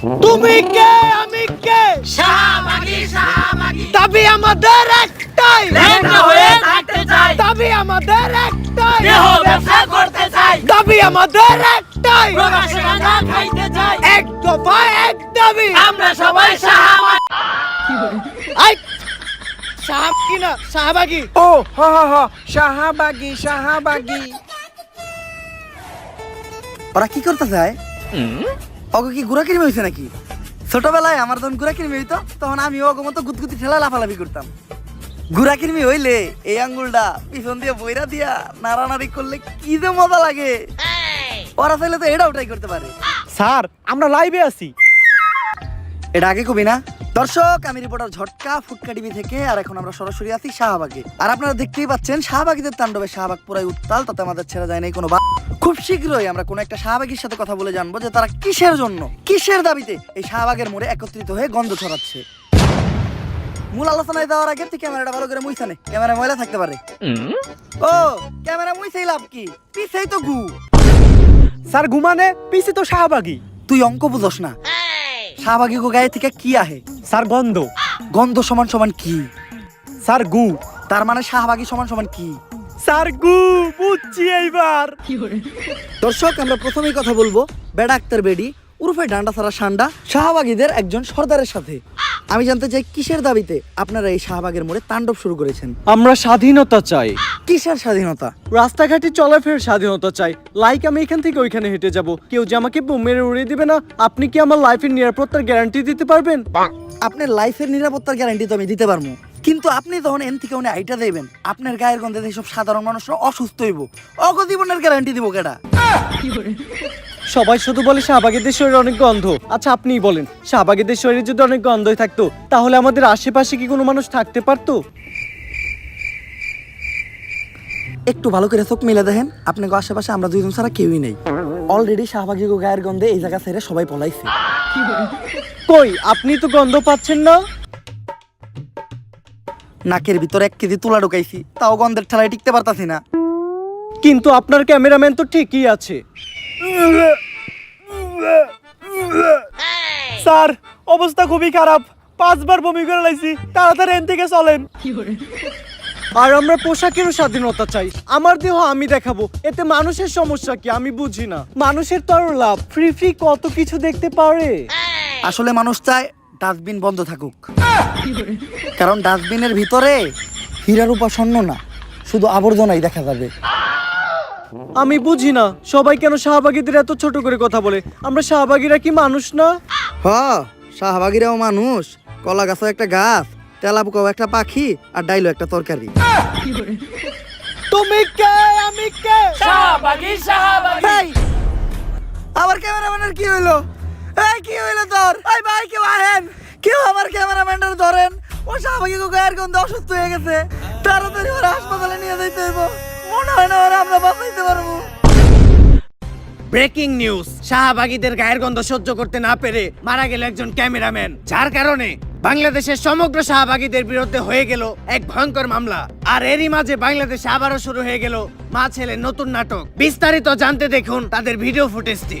তুমি কে? আমি কে? শাহবাগি শাহবাগি। দাবি আমাদের একটাই। হয়ে থাকতে চাই। দাবি আমাদের একটাই। দেহ ব্যবসা করতে চাই। দাবি আমাদের একটাই। প্রবাসে গাঁজা খাইতে চাই। এক দফা এক দাবি। আমরা সবাই শাহবাগি। আই! শাহবাগি না? শাহবাগি। ও হ হ হ। শাহাবাগি শাহাবাগি। ওরা কি করতে চায় ওকে কি গুড়া কিনে হয়েছে নাকি? ছোটবেলায় আমার যখন গুড়া কিনে হইতো তখন আমি ওকে মতো গুতগুতি ঠেলা লাফালাফি করতাম। গুড়া কিনমি হইলে এই আঙ্গুলটা পিছন দিয়ে বইরা দিয়া নাড়ানাড়ি করলে কি যে মজা লাগে। ওরা চাইলে তো এটাও ট্রাই করতে পারে। স্যার আমরা লাইভে আছি। এটা আগে কবি না? দর্শক আমি রিপোর্টার ঝটকা ফুটকা টিভি থেকে আর এখন আমরা সরাসরি আছি শাহবাগে। আর আপনারা দেখতেই পাচ্ছেন শাহবাগীদের তাণ্ডবে শাহবাগ পুরাই উত্তাল তাতে আমাদের ছেড়ে যায় নাই কোনো বা খুব শীঘ্রই আমরা কোনো একটা শাহবাগীর সাথে কথা বলে জানব যে তারা কিসের জন্য কিসের দাবিতে এই শাহবাগের মোড়ে একত্রিত হয়ে গন্ধ ছড়াচ্ছে। মূল আলোচনায় যাওয়ার আগে তুই ক্যামেরাটা ভালো করে মুইছানে ক্যামেরা ময়লা থাকতে পারে। ও ক্যামেরা মুইছেই লাভ কি? পিছেই তো গু। স্যার ঘুমানে পিছে তো শাহবাগি তুই অঙ্ক বুঝস না। শাহবাগী গো গায়ে থেকে কি আহে? স্যার গন্ধ। গন্ধ সমান সমান কি? স্যার গু। তার মানে শাহবাগী সমান সমান কি? স্যার বুঝছি এইবার। দর্শক আমরা প্রথমেই কথা বলব বেডা আক্তার বেডি উরুফে ডান্ডা সারা সান্ডা শাহবাগীদের একজন সর্দারের সাথে। আমি জানতে চাই কিসের দাবিতে আপনারা এই শাহবাগের মোড়ে তাণ্ডব শুরু করেছেন? আমরা স্বাধীনতা চাই। কিসের স্বাধীনতা? রাস্তাঘাটে চলাফেরার স্বাধীনতা চাই। লাইক আমি এখান থেকে ওইখানে হেঁটে যাব। কেউ যে আমাকে বোম মেরে উড়িয়ে দিবে না। আপনি কি আমার লাইফের নিরাপত্তার গ্যারান্টি দিতে পারবেন? আপনার লাইফের নিরাপত্তার গ্যারান্টি তো আমি দিতে পারব। কিন্তু আপনি যখন এন থেকে উনি আইটা দেবেন। আপনার গায়ের গন্ধে এইসব সাধারণ মানুষরা অসুস্থ হইব। অগজীবনের গ্যারান্টি দিব কেডা? সবাই শুধু বলে শাহবাগীদের শরীরে অনেক গন্ধ। আচ্ছা আপনিই বলেন শাহবাগীদের শরীরে যদি অনেক গন্ধই থাকতো তাহলে আমাদের আশেপাশে কি কোনো মানুষ থাকতে পারতো? একটু ভালো করে চোখ মিলে দেখেন আপনাকে আশেপাশে আমরা দুইজন ছাড়া কেউই নেই। অলরেডি শাহবাগী গায়ের গন্ধে এই জায়গা ছেড়ে সবাই পলাইছে। কই আপনি তো গন্ধ পাচ্ছেন না? নাকের ভিতরে এক কেজি তুলা ঢুকাইছি তাও গন্ধের ঠেলায় টিকতে পারতাছি না। কিন্তু আপনার ক্যামেরাম্যান তো ঠিকই আছে। স্যার অবস্থা খুবই খারাপ। পাঁচবার বমি করে লাইছি তাড়াতাড়ি এন থেকে চলেন। আর আমরা পোশাকেরও স্বাধীনতা চাই। আমার দেহ আমি দেখাবো এতে মানুষের সমস্যা কি আমি বুঝি না। মানুষের তো আরও লাভ ফ্রি ফ্রি কত কিছু দেখতে পারে। আসলে মানুষ চায় ডাস্টবিন বন্ধ থাকুক। কারণ ডাস্টবিনের ভিতরে হীরার উপাসন্ন না শুধু আবর্জনাই দেখা যাবে। আমি বুঝি না সবাই কেন শাহবাগীদের এত ছোট করে কথা বলে? আমরা শাহবাগীরা কি মানুষ না? হ শাহবাগিরাও মানুষ। কলা গাছও একটা গাছ তেলাপুকাও একটা পাখি আর ডাইলো একটা তরকারি। তুমি কে? আমি কে? শাহবাগি শাহবাগি। আমার ক্যামেরাম্যানের কি হইল? গায়ের গন্ধে ব্রেকিং নিউজ। শাহবাগীদের গায়ের গন্ধ সহ্য করতে না পেরে মারা গেল একজন ক্যামেরাম্যান। যার কারণে বাংলাদেশের সমগ্র শাহবাগীদের বিরুদ্ধে হয়ে গেল এক ভয়ঙ্কর মামলা। আর এরই মাঝে বাংলাদেশে আবারও শুরু হয়ে গেল মা ছেলের নতুন নাটক। বিস্তারিত জানতে দেখুন তাদের ভিডিও ফুটেজটি।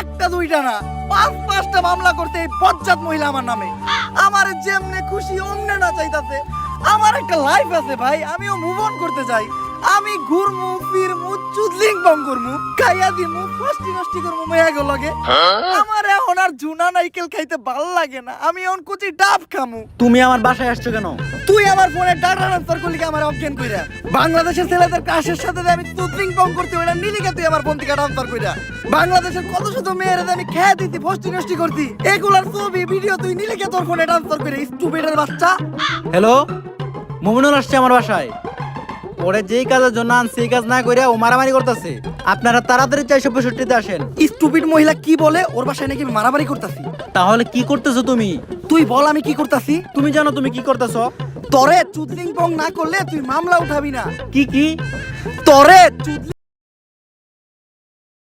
একটা দুইটা না, পাঁচ পাঁচটা মামলা করতে এই বজ্জাত মহিলা আমার নামে। আমার যেমনে খুশি অমনে না চাইতাছে আমার একটা লাইফ আছে ভাই, আমিও মুভ অন করতে চাই। আমি ঘুরমু বং করমু খাইয়া দিমু ফষ্টি নষ্টি করমু মেয়াগো লগে আমার এখন আর জুনা নাইকেল খাইতে ভালো লাগে না আমি এখন কুচি ডাব খামু। তুমি আমার বাসায় আসছো কেন? তুই আমার ফোনে ডাটা ট্রান্সফার করলি কি আমার অজ্ঞান কইরা? বাংলাদেশের ছেলেদের কাশের সাথে যে আমি তুতলিং বং করতে ওটা নিলি কে তুই আমার ফোন ট্রান্সফার কইরা? বাংলাদেশের কত শত মেয়েরা যে আমি খেয়ে দিতি ফষ্টি নষ্টি করতি এগুলার ছবি ভিডিও তুই নিলি কে তোর ফোনে ট্রান্সফার করে স্টুপিডের বাচ্চা? হ্যালো মোমিনুল আসছে আমার বাসায়। ওরে যেই কাজের জন্য আনছে সেই কাজ না করে ও মারামারি করতেছে। আপনারা তাড়াতাড়ি চারশো পঁয়ষট্টিতে আসেন। স্টুপিড মহিলা কি বলে? ওর বাসায় নাকি আমি মারামারি করতেছি। তাহলে কি করতেছো তুমি? তুই বল আমি কি করতেছি। তুমি জানো তুমি কি করতেছো? তরে চুদলিং পং না করলে তুই মামলা উঠাবি না। কি কি? তরে চুদলিং